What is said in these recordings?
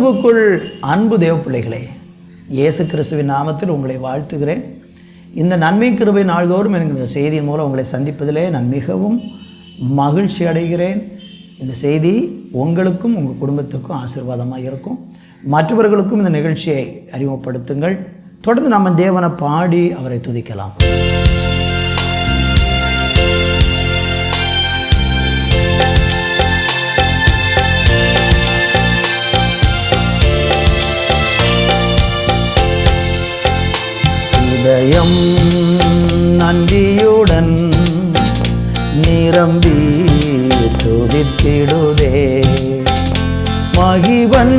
கிறிஸ்துவுக்குள் அன்பு தேவ பிள்ளைகளே இயேசு கிறிஸ்துவின் நாமத்தில் உங்களை வாழ்த்துகிறேன். இந்த நன்மை கிருபை நாள்தோறும் எனக்கு இந்த செய்தியின் மூலம் உங்களை சந்திப்பதிலே நான் மிகவும் மகிழ்ச்சி அடைகிறேன். இந்த செய்தி உங்களுக்கும் உங்கள் குடும்பத்துக்கும் ஆசீர்வாதமாக இருக்கும். மற்றவர்களுக்கும் இந்த நிகழ்ச்சியை அறிமுகப்படுத்துங்கள். தொடர்ந்து நம்ம தேவனை பாடி அவரை துதிக்கலாம். துதித்திடுதே மகிவன்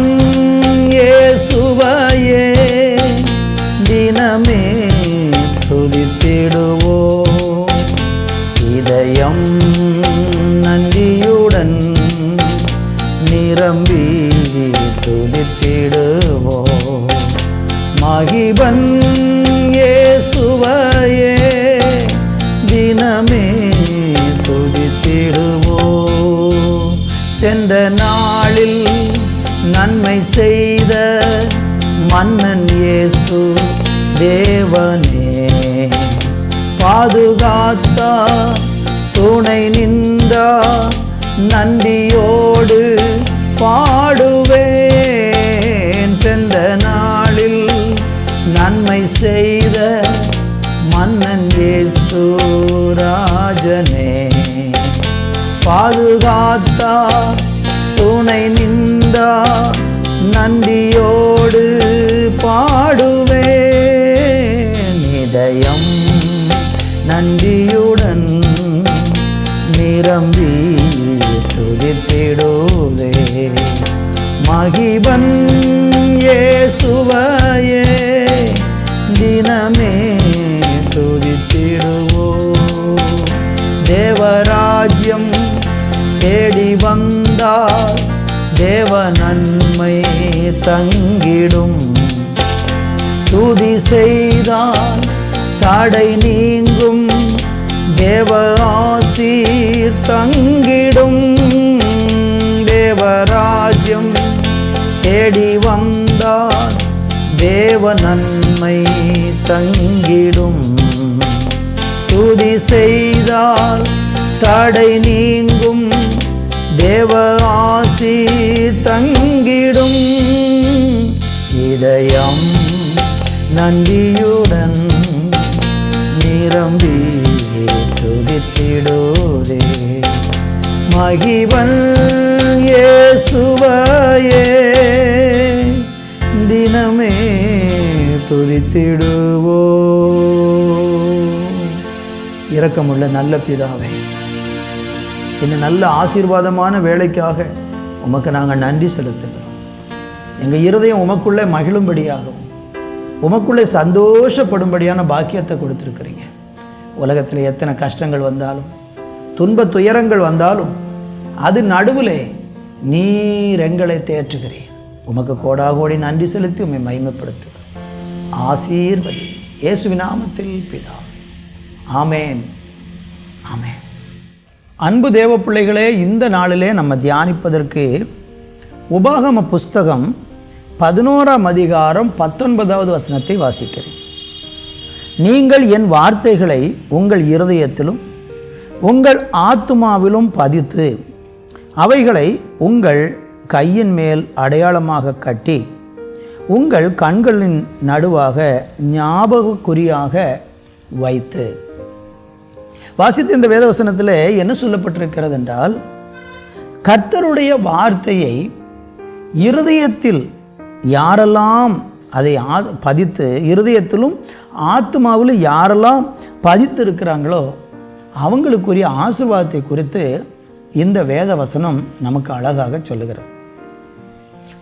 ஏசுவையே தினமே துதித்திடுவோ. இதயம் நன்றியுடன் நிரம்பி துதித்திடுவோ. மகிபன் ஏசுவையே தினமே துதித்திடுவோ. சென்ற நாளில் நன்மை செய்த மன்னன் இயேசு தேவனே. பாதுகாத்தா துணை நின்றா நன்றியோடு மகிபன் ஏசுவாயே தினமே துதித்திடுவோ தேவராஜ்யம் தேடி வந்தார் தேவ நன்மை தங்கிடும். துதி செய்தால் தடை நீங்கும். தேவ ஆசீர் தங்கிடும். தேவராஜ்யம் தேடி வந்தால் தேவ நன்மை தங்கிடும். துதி செய்தால் தடை நீங்கும். தேவ ஆசி தங்கிடும். இதயம் நன்றியுடன் நிரம்பி துதித்திடுதே. மகிவன் இயேசுவாயே. தினமே துதித்திடுவோ. இரக்கமுள்ள நல்ல பிதாவே இந்த நல்ல ஆசீர்வாதமான வேலைக்காக உமக்கு நாங்கள் நன்றி செலுத்துகிறோம். எங்கள் இருதயம் உமக்குள்ளே மகிழும்படியாகவும் உமக்குள்ளே சந்தோஷப்படும்படியான பாக்கியத்தை கொடுத்துருக்குறீங்க. உலகத்தில் எத்தனை கஷ்டங்கள் வந்தாலும் துன்ப துயரங்கள் வந்தாலும் அது நடுவில் நீர் எங்களை தேற்றுகிறேன் உமக்கு கோடாகோடி நன்றி செலுத்தி உம்மை மகிமைப்படுத்துகிறோம். ஆசீர்வதி. இயேசு நாமத்தில் பிதா. ஆமேன். ஆமேன். அன்பு தேவ பிள்ளைகளே இந்த நாளிலே நம்ம தியானிப்பதற்கு உபாகம புஸ்தகம் பதினோராம் அதிகாரம் பத்தொன்பதாவது வசனத்தை வாசிக்கிறேன். நீங்கள் என் வார்த்தைகளை உங்கள் இருதயத்திலும் உங்கள் ஆத்துமாவிலும் பதித்து அவைகளை உங்கள் கையின் மேல் அடையாளமாக கட்டி உங்கள் கண்களின் நடுவாக ஞாபகக்குறியாக வைத்து. வாசித்த இந்த வேதவசனத்தில் என்ன சொல்லப்பட்டிருக்கிறது என்றால் கர்த்தருடைய வார்த்தையை இருதயத்தில் யாரெல்லாம் அதை ஆ பதித்து இருதயத்திலும் ஆத்மாவில் யாரெல்லாம் பதித்து இருக்கிறாங்களோ அவங்களுக்குரிய ஆசீர்வாதத்தை குறித்து இந்த வேத வசனம் நமக்கு அழகாக சொல்லுகிறது.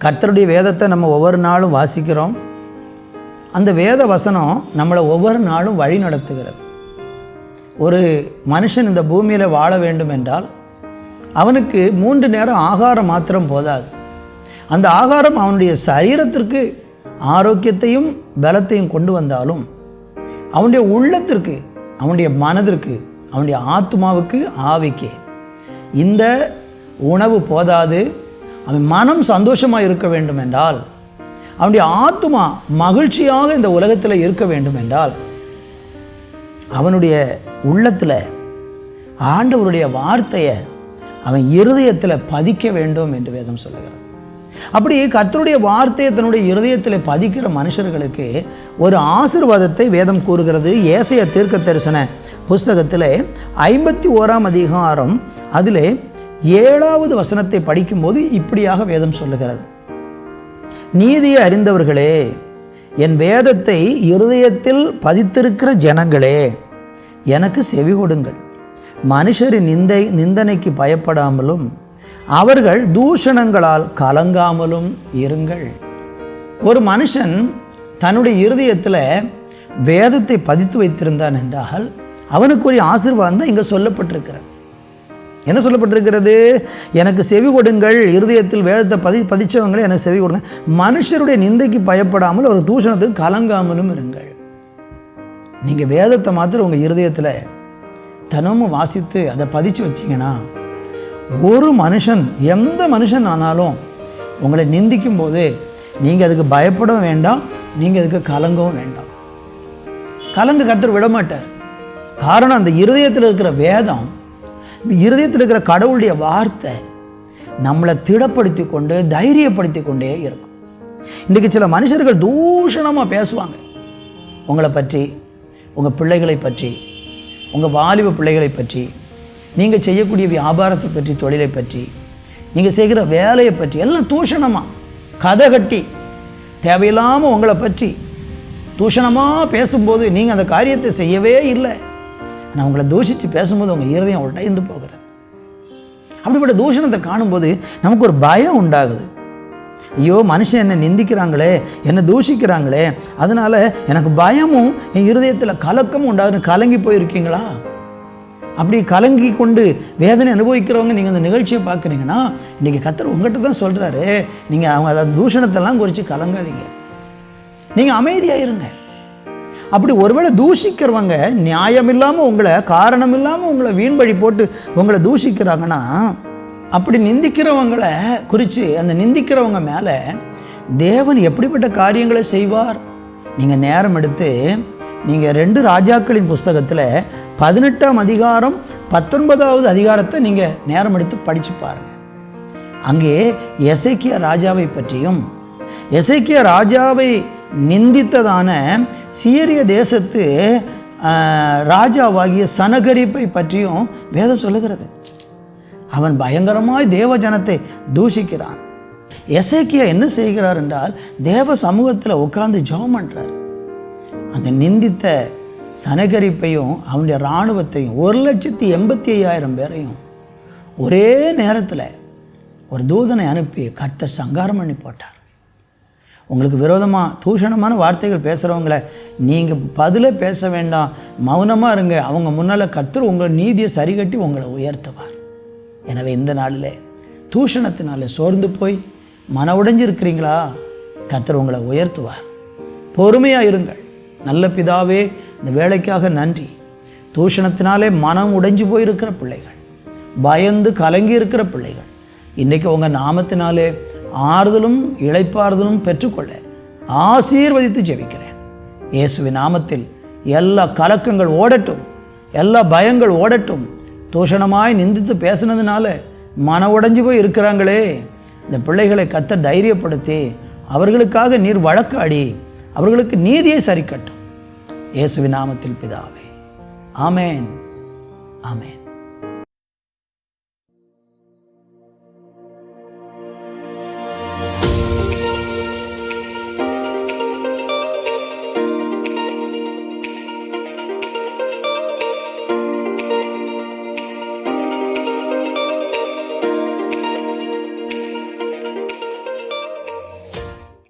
கர்த்தருடைய வேதத்தை நம்ம ஒவ்வொரு நாளும் வாசிக்கிறோம். அந்த வேத வசனம் நம்மளை ஒவ்வொரு நாளும் வழி நடத்துகிறது. ஒரு மனுஷன் இந்த பூமியில் வாழ வேண்டும் என்றால் அவனுக்கு மூன்று நேரம் ஆகாரம் மாத்திரம் போதாது. அந்த ஆகாரம் அவனுடைய சரீரத்திற்கு ஆரோக்கியத்தையும் பலத்தையும் கொண்டு வந்தாலும் அவனுடைய உள்ளத்திற்கு அவனுடைய மனதிற்கு அவனுடைய ஆத்மாவுக்கு ஆவிக்கு. இந்த உணவு போதாது அவன் மனம் சந்தோஷமாக இருக்க வேண்டும் என்றால் அவனுடைய ஆத்மா மகிழ்ச்சியாக இந்த உலகத்தில் இருக்க வேண்டும் என்றால் அவனுடைய உள்ளத்தில் ஆண்டவருடைய வார்த்தையை அவன் இருதயத்தில் பதிக்க வேண்டும் என்று வேதம் சொல்லுகிறான் அப்படி கர்த்தருடைய வார்த்தையை தன்னுடைய இருதயத்தில் பதிக்கிற மனுஷர்களுக்கு ஒரு ஆசிர்வாதத்தை வேதம் கூறுகிறது. ஏசைய தீர்க்க தரிசன புஸ்தகத்தில் ஐம்பத்தி ஓராம் அதிகாரம் அதில் ஏழாவது வசனத்தை படிக்கும்போது இப்படியாக வேதம் சொல்லுகிறது. நீதியை அறிந்தவர்களே என் வேதத்தை இருதயத்தில் பதித்திருக்கிற ஜனங்களே எனக்கு செவி கொடுங்கள். மனுஷரின் நிந்தை நிந்தனைக்கு பயப்படாமலும் அவர்கள் தூஷணங்களால் கலங்காமலும் இருங்கள். ஒரு மனுஷன் தன்னுடைய இருதயத்தில் வேதத்தை பதித்து வைத்திருந்தான் என்றால் அவனுக்குரிய ஆசீர்வாதம் தான் இங்கே சொல்லப்பட்டிருக்கிறார் என்ன சொல்லப்பட்டிருக்கிறது? எனக்கு செவி கொடுங்கள் இருதயத்தில் வேதத்தை பதி பதிச்சவங்களே எனக்கு செவி கொடுங்க. மனுஷருடைய நிந்தைக்கு பயப்படாமல் ஒரு தூஷணத்துக்கு கலங்காமலும் இருங்கள். நீங்கள் வேதத்தை மாத்திரம் உங்கள் இருதயத்தில் தினமும் வாசித்து அதை பதிச்சு வச்சிங்கன்னா ஒரு மனுஷன் எந்த மனுஷன் ஆனாலும் உங்களை நிந்திக்கும் போது நீங்கள் அதுக்கு பயப்படவும் வேண்டாம் நீங்கள் அதுக்கு கலங்கவும் வேண்டாம். கலங்க கத்தர் விட மாட்டார் காரணம் அந்த இருதயத்தில் இருக்கிற வேதம் இருதயத்தில் இருக்கிற கடவுளுடைய வார்த்தை நம்மளை திடப்படுத்தி கொண்டு தைரியப்படுத்தி கொண்டே இருக்கும். இன்றைக்கி சில மனுஷர்கள் தூஷணமாக பேசுவாங்க. உங்களை பற்றி உங்கள் பிள்ளைகளை பற்றி உங்கள் வாலிப பிள்ளைகளை பற்றி நீங்கள் செய்யக்கூடிய வியாபாரத்தை பற்றி தொழிலை பற்றி நீங்கள் செய்கிற வேலையை பற்றி எல்லாம் தூஷணமாக கதை கட்டி தேவையில்லாமல் உங்களை பற்றி தூஷணமாக பேசும்போது நீங்கள் அந்த காரியத்தை செய்யவே இல்லை. நான் உங்களை தூஷித்து பேசும்போது உங்கள் இருதயம் உடைந்து போகிறது. அப்படிப்பட்ட தூஷணத்தை காணும்போது நமக்கு ஒரு பயம் உண்டாகுது. ஐயோ மனுஷன் என்னை நிந்திக்கிறாங்களே என்னை தூஷிக்கிறாங்களே அதனால் எனக்கு பயமும் என் இருதயத்தில் கலக்கமும் உண்டாகுதுன்னு கலங்கி போயிருக்கீங்களா? அப்படி கலங்கி கொண்டு வேதனை அனுபவிக்கிறவங்க நீங்கள் அந்த நிகழ்ச்சியை பார்க்குறீங்கன்னா இன்றைக்கி கத்தர் உங்கள்கிட்ட தான் சொல்கிறாரு நீங்கள் அவங்க அதை தூஷணத்தெல்லாம் குறித்து கலங்காதீங்க. நீங்கள் அமைதியாக இருங்க. அப்படி ஒருவேளை தூஷிக்கிறவங்க நியாயம் இல்லாமல் உங்களை காரணம் இல்லாமல் உங்களை வீண்வழி போட்டு உங்களை தூஷிக்கிறாங்கன்னா அப்படி நிந்திக்கிறவங்களை குறித்து அந்த நிந்திக்கிறவங்க மேலே தேவன் எப்படிப்பட்ட காரியங்களை செய்வார்? நீங்கள் நேரம் எடுத்து நீங்கள் ரெண்டு ராஜாக்களின் புஸ்தகத்தில் பதினெட்டாம் அதிகாரம் பத்தொன்பதாவது அதிகாரத்தை நீங்கள் நேரம் எடுத்து படித்து பாருங்கள் அங்கே எசைக்கிய ராஜாவை பற்றியும் எசைக்கிய ராஜாவை நிந்தித்ததான சீரிய தேசத்து ராஜாவாகிய சனகரிப்பை பற்றியும் வேதம் சொல்லுகிறது. அவன் பயங்கரமாய் தேவ ஜனத்தை தூஷிக்கிறான். எசைக்கியா என்ன செய்கிறார் என்றால் தேவ சமூகத்தில் உட்கார்ந்து ஜோம் பண்ணுறார் அந்த நிந்தித்த சனகரிப்பையும் அவனுடைய இராணுவத்தையும் ஒரு லட்சத்தி எண்பத்தி ஐயாயிரம் பேரையும் ஒரே நேரத்தில் ஒரு தூதனை அனுப்பி கர்த்தர் சங்காரம் பண்ணி போட்டார். உங்களுக்கு விரோதமாக தூஷணமான வார்த்தைகள் பேசுகிறவங்கள நீங்கள் பதிலே பேச வேண்டாம். மௌனமாக இருங்க. அவங்க முன்னால் கர்த்தர் உங்கள் நீதியை சரிகட்டி உங்களை உயர்த்துவார். எனவே இந்த நாளில் தூஷணத்தினால சோர்ந்து போய் மன உடைஞ்சு இருக்கிறீங்களா கர்த்தர் உங்களை உயர்த்துவார். பொறுமையாக இருங்கள். நல்ல பிதாவே இந்த வேலைக்காக நன்றி. தூஷணத்தினாலே மனம் உடைஞ்சு போயிருக்கிற பிள்ளைகள். பயந்து கலங்கி இருக்கிற பிள்ளைகள். இன்றைக்கி உங்கள் நாமத்தினாலே ஆறுதலும் இழைப்பாறுதலும் பெற்றுக்கொள்ள ஆசீர்வதித்து ஜெபிக்கிறேன். இயேசுவின் நாமத்தில் எல்லா கலக்கங்கள் ஓடட்டும் எல்லா பயங்கள் ஓடட்டும். தூஷணமாய் நிந்தித்து பேசுனதுனால மன உடைஞ்சு போய் இருக்கிறாங்களே. இந்த பிள்ளைகளை கத்த தைரியப்படுத்தி அவர்களுக்காக நீர் வழக்காடி அவர்களுக்கு நீதியை சரிக்கட்டும். இயேசுவின் நாமத்தில் பிதாவே. ஆமேன். ஆமேன்.